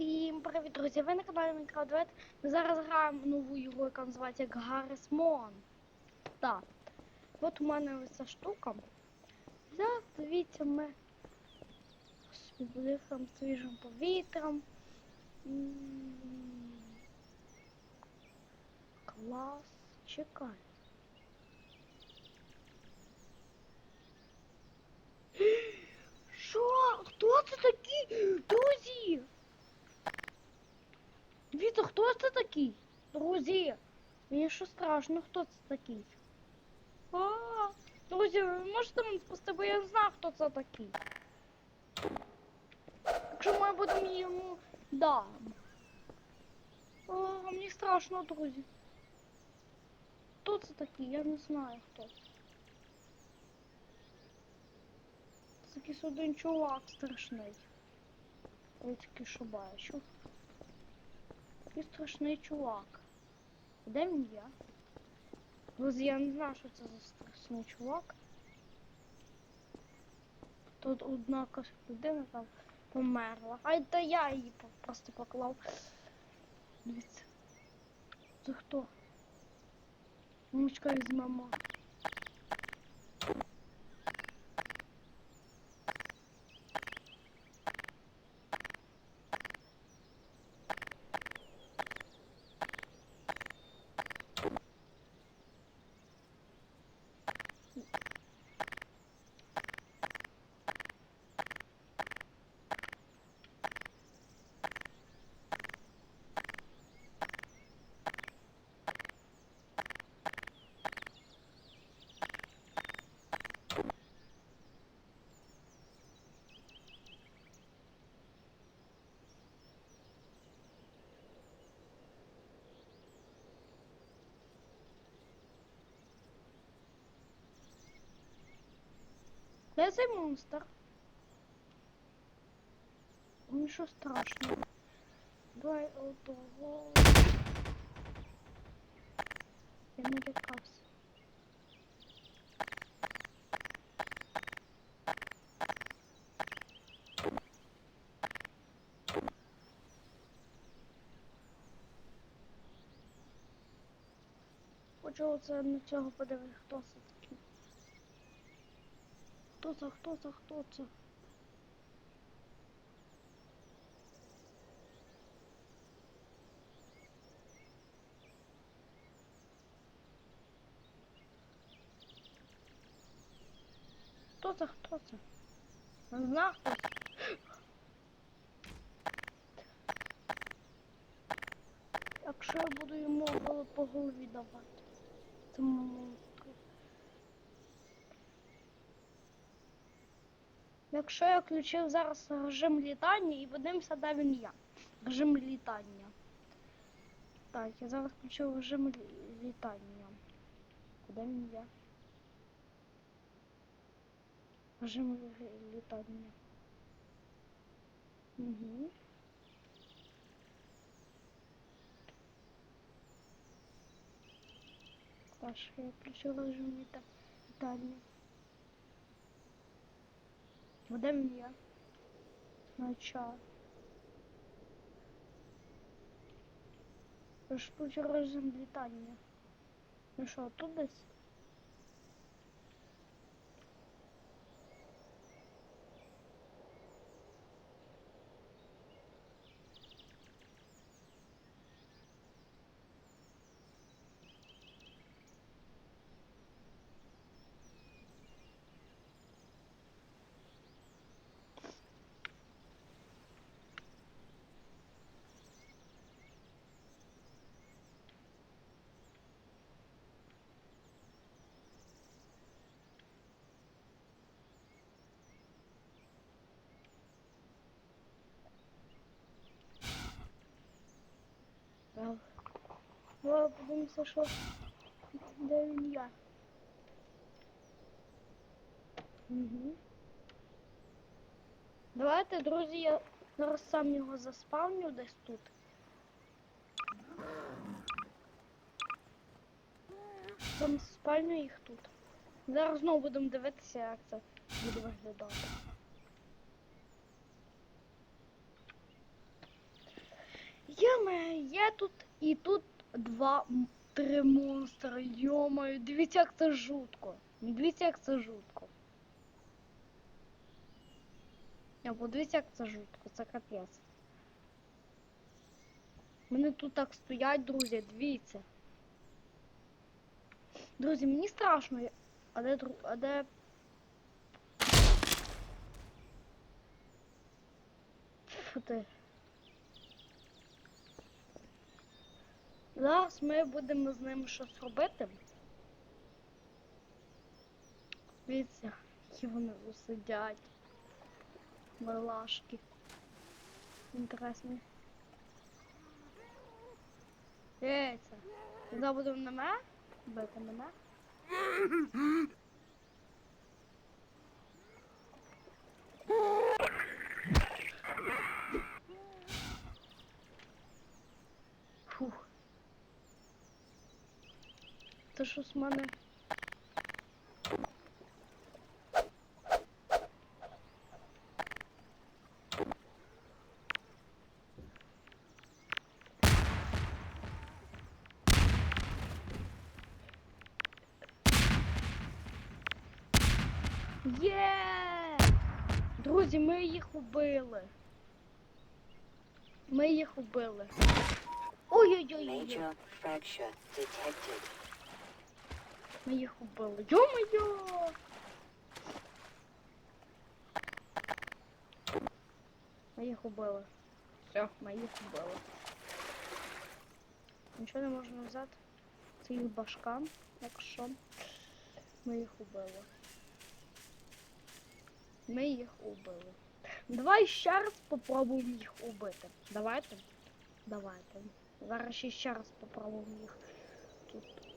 Всім привіт, друзі! Ви на каналі Minecraft Ми зараз граємо нову ігру, яка називається Гаррис Мон. Так. От у мене ось ця штука. Зараз, дивіться, ми дихаємо свіжим повітрям. М, Клас. Чекай. Що? Хто це такі? Друзі? Дивіться, хто це такий? Друзі, мені що страшно, хто це такий? А, друзі, ви можете мені спасти, бо я не знаю, хто це такий. Якщо ми будемо йому да. О, мені страшно, друзі. Хто це такий? Я не знаю хто. це. Якийсь один чувак страшний. Я тільки що бачу. Такий страшний чувак. Де він я? Друзі, я не знаю, що це за страшний чувак. Тут одна людина там померла. Ай, та я її просто поклав. Дивіться. Це хто? Мучка із мама. Де цей монстр? Мені що страшно? Давай одного. Я не лякався. Хочу оце на цього подивитися, хто це такий. Хто це, хто це, хто це? Хто це, хто це? Хто. Якщо я буду йому по голові давати. Цьому Якщо я включив зараз режим літання і подивимося, де він є. Режим літання. Так, я зараз включив режим літання. Куди він є? Режим літання. Угу. Паш, я включив режим літання. Де він є? Начало. Я ж включив режим літання. Ну що, тут десь? Так. Давай подивимося, що де він є. Угу. Давайте, друзі, я зараз сам його заспавню десь тут. Сам спальню їх тут. Зараз знову будемо дивитися, як це буде виглядати. ми є тут і тут два, три монстри. Йомаю, дивіться, як це жутко. Дивіться, як це жутко. Я подивіться, як це жутко, це капець. Вони тут так стоять, друзі, дивіться. Друзі, мені страшно. А де дру... А де. Фу ти. Зараз ми будемо з ним щось робити. Дивіться, які вони тут сидять. Милашки. Інтересні. Дивіться. Зараз будемо на мене бити мене. Фух. Та що з мене? Є! Друзі, ми їх убили. Ми їх убили. Ой-ой-ой. Ми їх убили. Йо-моє! Ми їх. Все, ми їх. Нічого не можна взяти. Це їх башка, якщо ми їх убили. Ми їх убили. Давай ще раз попробуємо їх убити. Давайте. Давайте. Зараз ще раз попробуємо їх тут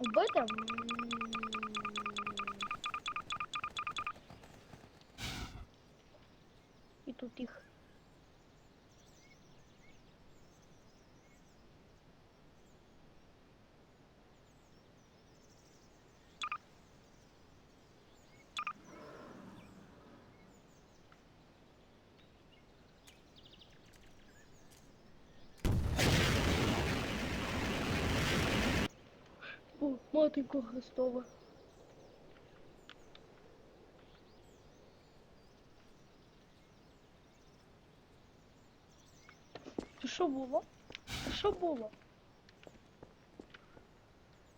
убити. І тут їх. О, матенько Христова. Що було? Що було?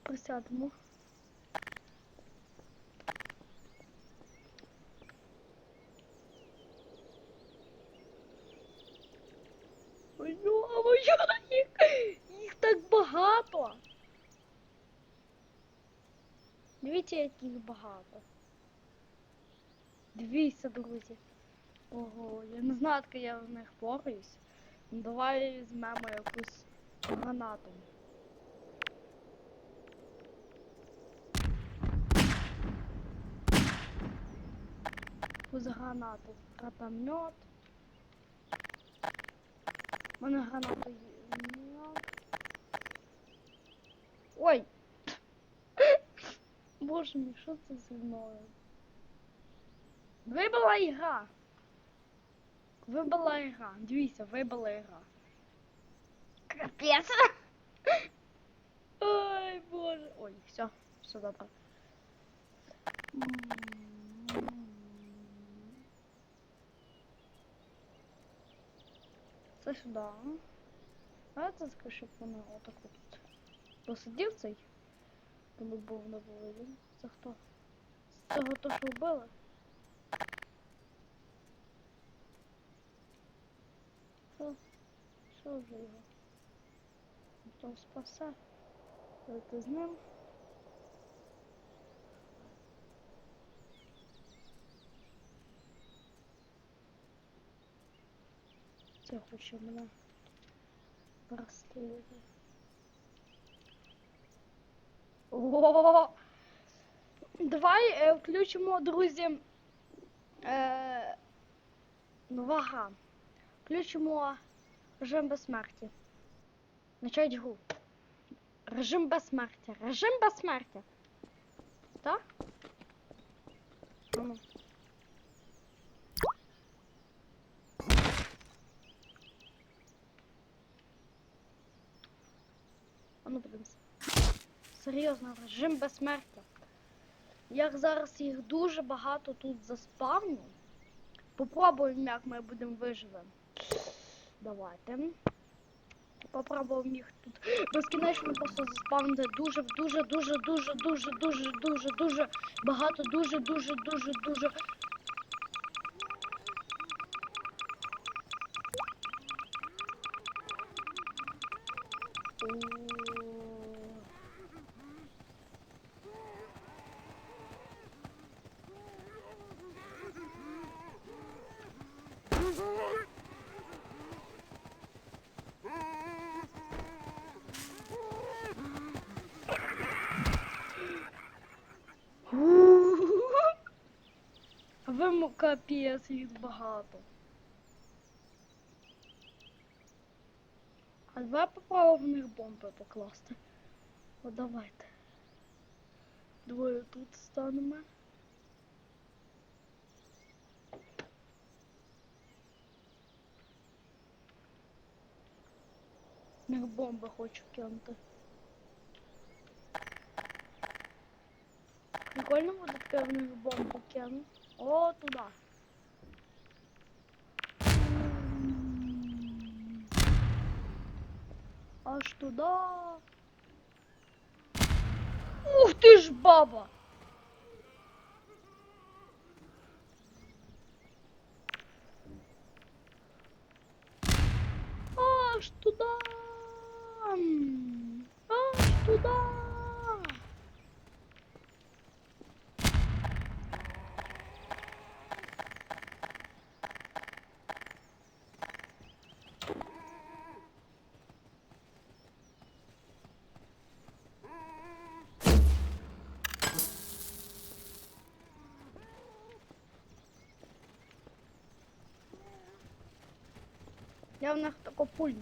Присядемо. Ой, ну, а ви що їх, їх так багато. Дивіться, як їх багато. Дивіться, друзі. Ого, я не знаю, як я в них пораюсь. Давай візьмемо якусь гранату. Якусь гранату. Гранатомет. У мене гранату є. Ой! Боже мій, що це зі мною? Вибила ігра. Вибила ігра. Дивіться, вибила ігра. Капець. Ой, боже. Ой, все, все добре. Це сюди. А це скажи, щоб воно отак от посидів цей. Воно був на вулиці. Це хто? З цього то, що вбили? Що? Що вже його? Хто спасе? Давайте з ним. Це хоче мене розстрілювати. О! Давай е, включимо, друзі. Е, нова гра. Включимо режим безсмерті. Начать гру. Режим безсмертя. Режим безсмертя. Так? Ну. Серйозно, режим безсмертя. Як зараз їх дуже багато тут заспавню. Попробуємо, як ми будемо виживемо. Давайте. Попробуємо їх тут безкінечно просто заспавнити дуже, дуже, дуже, дуже, дуже, дуже, дуже, дуже багато, дуже, капець їх багато. А давай попробуємо в них бомби покласти. О, давайте. Двоє тут станемо. В них бомби хочу кинути. Прикольно буде в них бомбу кину. О, туди. М. Аж туди. Ух ти ж баба! Аж туди. М. Аж туди. Я в них тако пульну.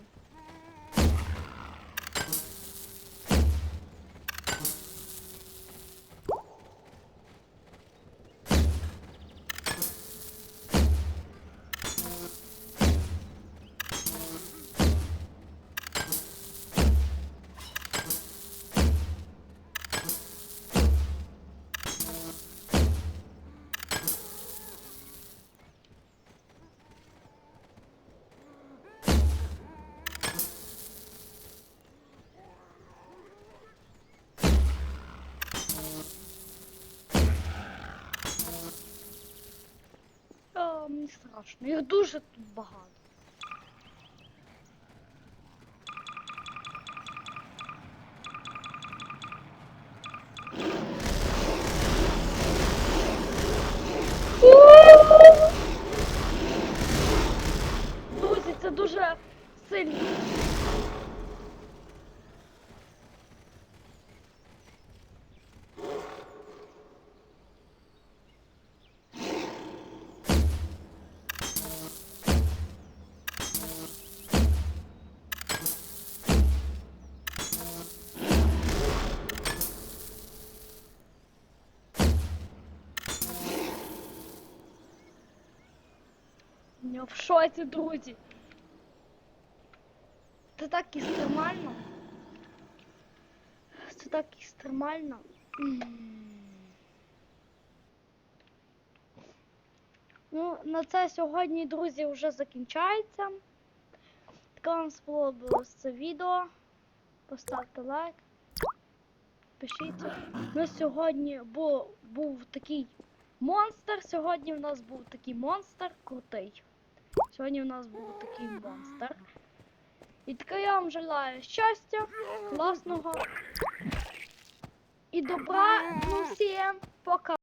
Страшно. Їх дуже тут багато. Я в шоці, друзі. Це так екстремально. Це так екстремально. Ну, на це сьогодні, друзі, вже закінчається. Таке вам сподобалось це відео. Поставте лайк. Пишіться. Ну, сьогодні був, був такий монстр. Сьогодні в нас був такий монстр крутий. Сьогодні у нас був такий монстр. І таке я вам желаю щастя, класного і добра. Ну всім пока.